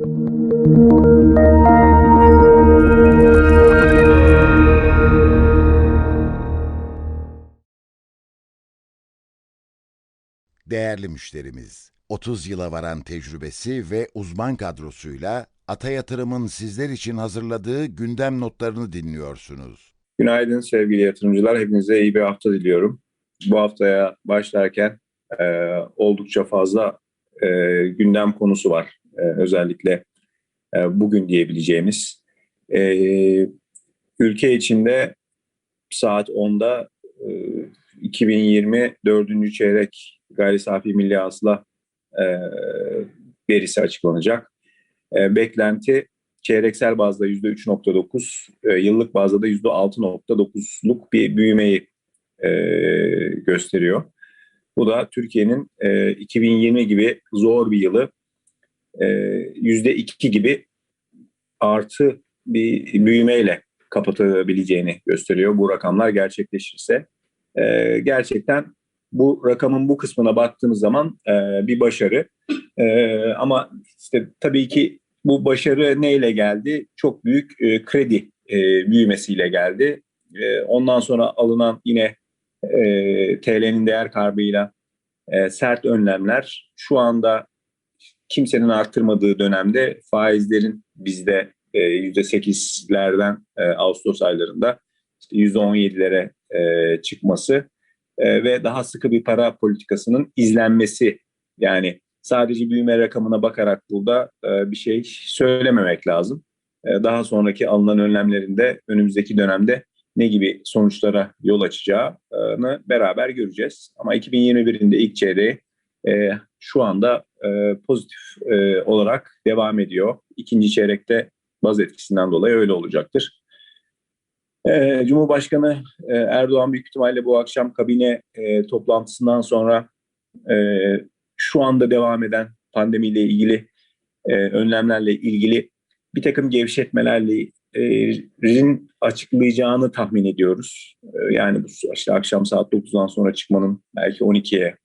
Değerli müşterimiz, 30 yıla varan tecrübesi ve uzman kadrosuyla Ata Yatırım'ın sizler için hazırladığı gündem notlarını dinliyorsunuz. Günaydın sevgili yatırımcılar. Hepinize iyi bir hafta diliyorum. Bu haftaya başlarken e, oldukça fazla e, gündem konusu var. E, özellikle e, bugün diyebileceğimiz. E, ülke içinde saat 10'da e, 2020 4. çeyrek gayri safi milli hasıla verisi açıklanacak. Beklenti çeyreksel bazda %3.9, e, yıllık bazda da %6.9'luk bir büyümeyi gösteriyor. Bu da Türkiye'nin e, 2020 gibi zor bir yılı e, %2 gibi artı bir büyümeyle kapatabileceğini gösteriyor bu rakamlar gerçekleşirse. E, gerçekten bu rakamın bu kısmına baktığımız zaman e, bir başarı. E, ama işte tabii ki bu başarı neyle geldi? Çok büyük e, kredi e, büyümesiyle geldi. E, ondan sonra alınan yine e, TL'nin değer kaybıyla e, sert önlemler şu anda kimsenin arttırmadığı dönemde faizlerin bizde e, %8'lerden e, Ağustos aylarında işte %17'lere e, çıkması e, ve daha sıkı bir para politikasının izlenmesi yani sadece büyüme rakamına bakarak burada bir şey söylememek lazım. Daha sonraki alınan önlemlerinde önümüzdeki dönemde ne gibi sonuçlara yol açacağını beraber göreceğiz. Ama 2021'in de ilk çeyreği e, şu anda e, pozitif e, olarak devam ediyor. İkinci çeyrekte baz etkisinden dolayı öyle olacaktır. E, Cumhurbaşkanı e, Erdoğan büyük ihtimalle bu akşam kabine e, toplantısından sonra e, şu anda devam eden pandemiyle ilgili e, önlemlerle ilgili bir takım gevşetmelerle rin açıklayacağını tahmin ediyoruz. E, yani bu işte akşam saat 9'dan sonra çıkmanın belki 12'ye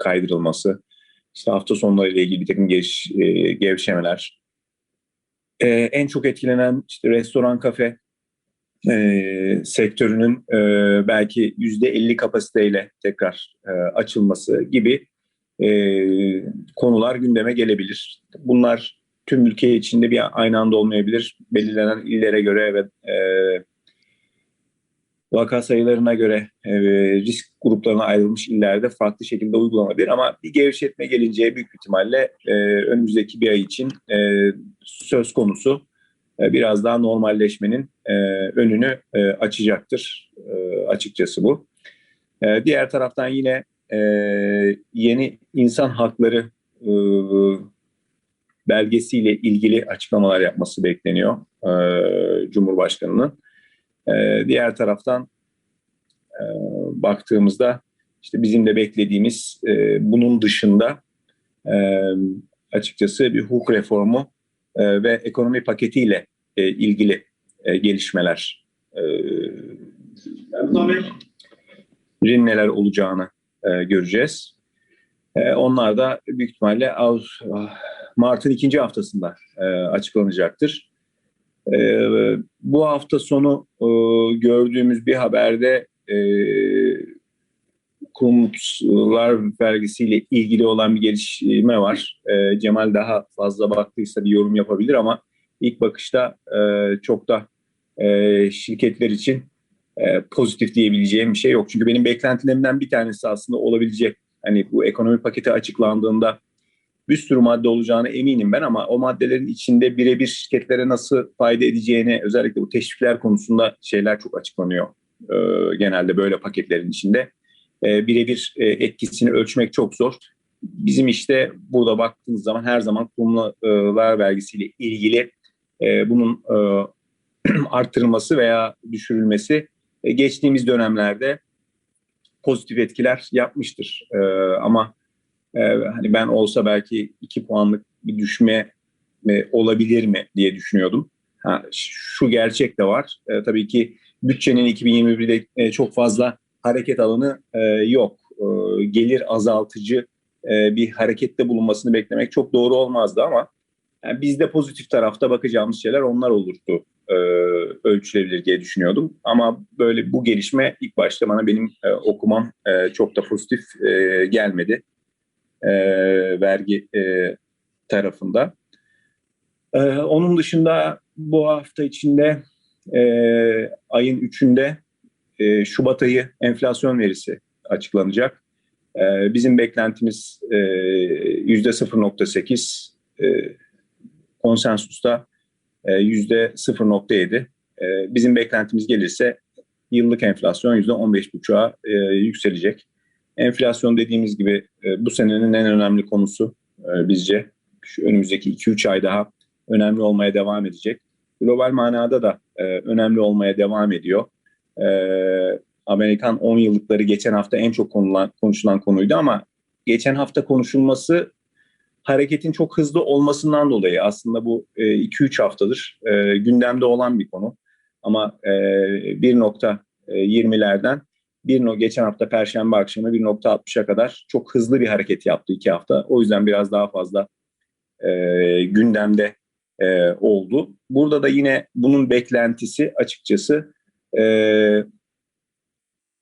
kaydırılması, işte hafta sonları ile ilgili bir takım geç, e, gevşemeler. E, en çok etkilenen işte restoran, kafe e, sektörünün e, belki %50 kapasiteyle tekrar e, açılması gibi e, konular gündeme gelebilir. Bunlar tüm ülke içinde bir aynı anda olmayabilir. Belirlenen illere göre ve e, vaka sayılarına göre e, risk gruplarına ayrılmış illerde farklı şekilde uygulanabilir. Ama bir gevşetme gelince büyük ihtimalle e, önümüzdeki bir ay için e, söz konusu e, biraz daha normalleşmenin e, önünü e, açacaktır e, açıkçası bu. E, diğer taraftan yine e, yeni insan hakları e, belgesiyle ilgili açıklamalar yapması bekleniyor e, Cumhurbaşkanı'nın. E, diğer taraftan e, baktığımızda işte bizim de beklediğimiz e, bunun dışında e, açıkçası bir hukuk reformu e, ve ekonomi paketiyle e, ilgili e, gelişmeler e, neler olacağını e, göreceğiz. E, onlar da büyük ihtimalle Mart'ın ikinci haftasında e, açıklanacaktır. E, bu hafta sonu e, gördüğümüz bir haberde e, kurumlar vergisiyle ilgili olan bir gelişme var. E, Cemal daha fazla baktıysa bir yorum yapabilir ama ilk bakışta e, çok da e, şirketler için e, pozitif diyebileceğim bir şey yok. Çünkü benim beklentilerimden bir tanesi aslında olabilecek. Hani bu ekonomi paketi açıklandığında bir sürü madde olacağını eminim ben ama o maddelerin içinde birebir şirketlere nasıl fayda edeceğini özellikle bu teşvikler konusunda şeyler çok açıklanıyor. E, genelde böyle paketlerin içinde. E, birebir e, etkisini ölçmek çok zor. Bizim işte burada baktığınız zaman her zaman kurumlar vergisiyle ilgili e, bunun arttırılması veya düşürülmesi geçtiğimiz dönemlerde pozitif etkiler yapmıştır. Ama e, hani ben olsa belki iki puanlık bir düşme e, olabilir mi diye düşünüyordum. Ha, şu gerçek de var. E, tabii ki bütçenin 2021'de e, çok fazla hareket alanı e, yok. E, gelir azaltıcı e, bir harekette bulunmasını beklemek çok doğru olmazdı ama Yani bizde pozitif tarafta bakacağımız şeyler onlar olurdu e, ölçülebilir diye düşünüyordum. Ama böyle bu gelişme ilk başta bana benim e, okumam e, çok da pozitif e, gelmedi e, vergi e, tarafında. E, onun dışında bu hafta içinde e, ayın 3'ünde e, Şubat ayı enflasyon verisi açıklanacak. E, bizim beklentimiz e, %0.8, e, konsensusta e, %0.7. E, bizim beklentimiz gelirse yıllık enflasyon %15.5'a e, yükselecek. Enflasyon dediğimiz gibi e, bu senenin en önemli konusu e, bizce. Şu önümüzdeki 2-3 ay daha önemli olmaya devam edecek. Global manada da e, önemli olmaya devam ediyor. Amerikan 10 yıllıkları geçen hafta en çok konulan, konuşulan konuydu ama geçen hafta konuşulması hareketin çok hızlı olmasından dolayı aslında bu 2-3 haftadır gündemde olan bir konu. Ama e, 1.20'lerden bir no geçen hafta Perşembe akşamı 1.60'a kadar çok hızlı bir hareket yaptı iki hafta. O yüzden biraz daha fazla e, gündemde e, oldu. Burada da yine bunun beklentisi açıkçası e,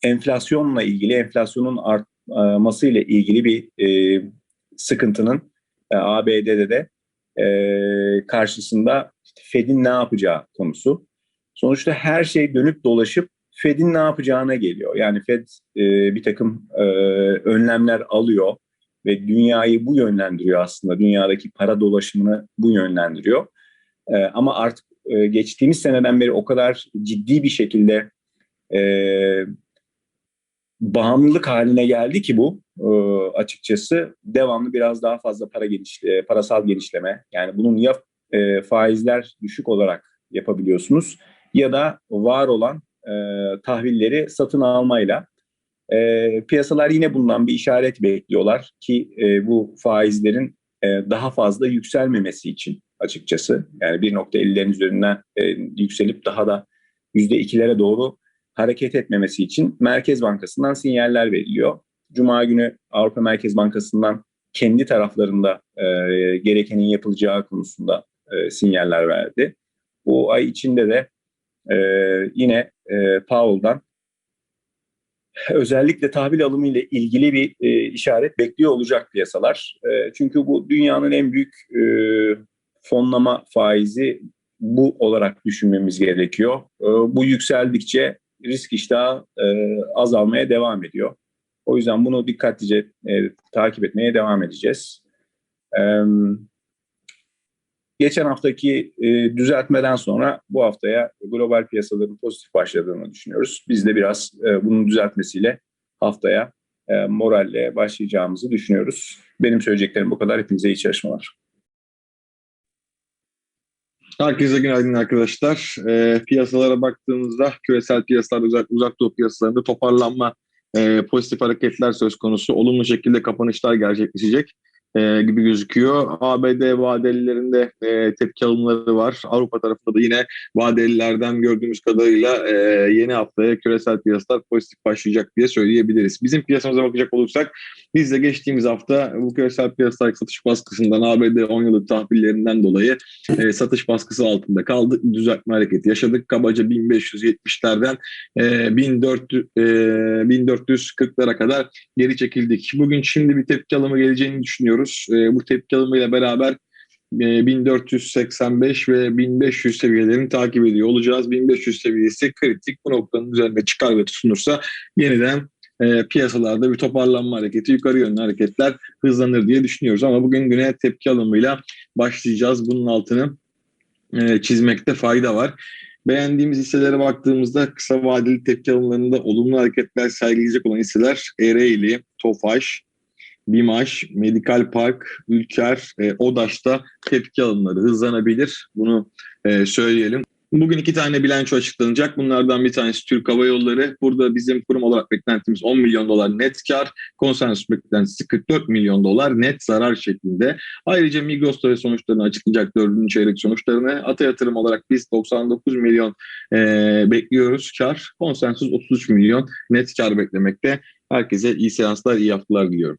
enflasyonla ilgili, enflasyonun artması ile ilgili bir e, sıkıntının e, ABD'de de e, karşısında Fed'in ne yapacağı konusu. Sonuçta her şey dönüp dolaşıp Fed'in ne yapacağına geliyor. Yani Fed e, bir takım e, önlemler alıyor ve dünyayı bu yönlendiriyor aslında. Dünyadaki para dolaşımını bu yönlendiriyor. E, ama artık e, geçtiğimiz seneden beri o kadar ciddi bir şekilde e, bağımlılık haline geldi ki bu e, açıkçası devamlı biraz daha fazla para genişle, parasal genişleme yani bunun ya e, faizler düşük olarak yapabiliyorsunuz ya da var olan e, tahvilleri satın almayla e, piyasalar yine bundan bir işaret bekliyorlar ki e, bu faizlerin e, daha fazla yükselmemesi için açıkçası yani 1.50'lerin üzerinden e, yükselip daha da %2'lere doğru hareket etmemesi için Merkez Bankası'ndan sinyaller veriliyor. Cuma günü Avrupa Merkez Bankası'ndan kendi taraflarında e, gerekenin yapılacağı konusunda e, sinyaller verdi. Bu ay içinde de e, yine e, Powell'dan özellikle tahvil alımı ile ilgili bir e, işaret bekliyor olacak piyasalar. E, çünkü bu dünyanın en büyük e, fonlama faizi bu olarak düşünmemiz gerekiyor. E, bu yükseldikçe risk iştahı e, azalmaya devam ediyor. O yüzden bunu dikkatlice e, takip etmeye devam edeceğiz. E, geçen haftaki e, düzeltmeden sonra bu haftaya global piyasaların pozitif başladığını düşünüyoruz. Biz de biraz e, bunun düzeltmesiyle haftaya e, moralle başlayacağımızı düşünüyoruz. Benim söyleyeceklerim bu kadar. Hepinize iyi çalışmalar. Herkese günaydın arkadaşlar. E, piyasalara baktığımızda küresel piyasalarda uzak, uzak doğu piyasalarında toparlanma e, pozitif hareketler söz konusu. Olumlu şekilde kapanışlar gerçekleşecek e, gibi gözüküyor. ABD vadelilerinde e, tepki alımları var. Avrupa tarafında da yine vadelilerden gördüğümüz kadarıyla e, yeni haftaya küresel piyasalar pozitif başlayacak diye söyleyebiliriz. Bizim piyasamıza bakacak olursak biz de geçtiğimiz hafta bu küresel piyasalar satış baskısından ABD 10 yıllık tahvillerinden dolayı e, satış baskısı altında kaldık. Düzeltme hareketi yaşadık. Kabaca 1570'lerden e, 1400, e, 1440'lara kadar geri çekildik. Bugün şimdi bir tepki alımı geleceğini düşünüyoruz görüyoruz. E, bu tepki alımıyla beraber e, 1485 ve 1500 seviyelerini takip ediyor olacağız. 1500 seviyesi kritik. Bu noktanın üzerinde çıkar ve tutunursa yeniden e, piyasalarda bir toparlanma hareketi, yukarı yönlü hareketler hızlanır diye düşünüyoruz. Ama bugün güne tepki alımıyla başlayacağız. Bunun altını e, çizmekte fayda var. Beğendiğimiz hisselere baktığımızda kısa vadeli tepki alımlarında olumlu hareketler sergileyecek olan hisseler Ereğli, Tofaş, BİMAŞ, Medikal Park, Ülker, e, ODAŞ'ta tepki alımları hızlanabilir. Bunu e, söyleyelim. Bugün iki tane bilanço açıklanacak. Bunlardan bir tanesi Türk Hava Yolları. Burada bizim kurum olarak beklentimiz 10 milyon dolar net kar. Konsensus beklentisi 44 milyon dolar net zarar şeklinde. Ayrıca Migros da sonuçlarını açıklayacak dördüncü çeyrek sonuçlarını. Ata yatırım olarak biz 99 milyon e, bekliyoruz kar. Konsensus 33 milyon net kar beklemekte. Herkese iyi seanslar, iyi haftalar diliyorum.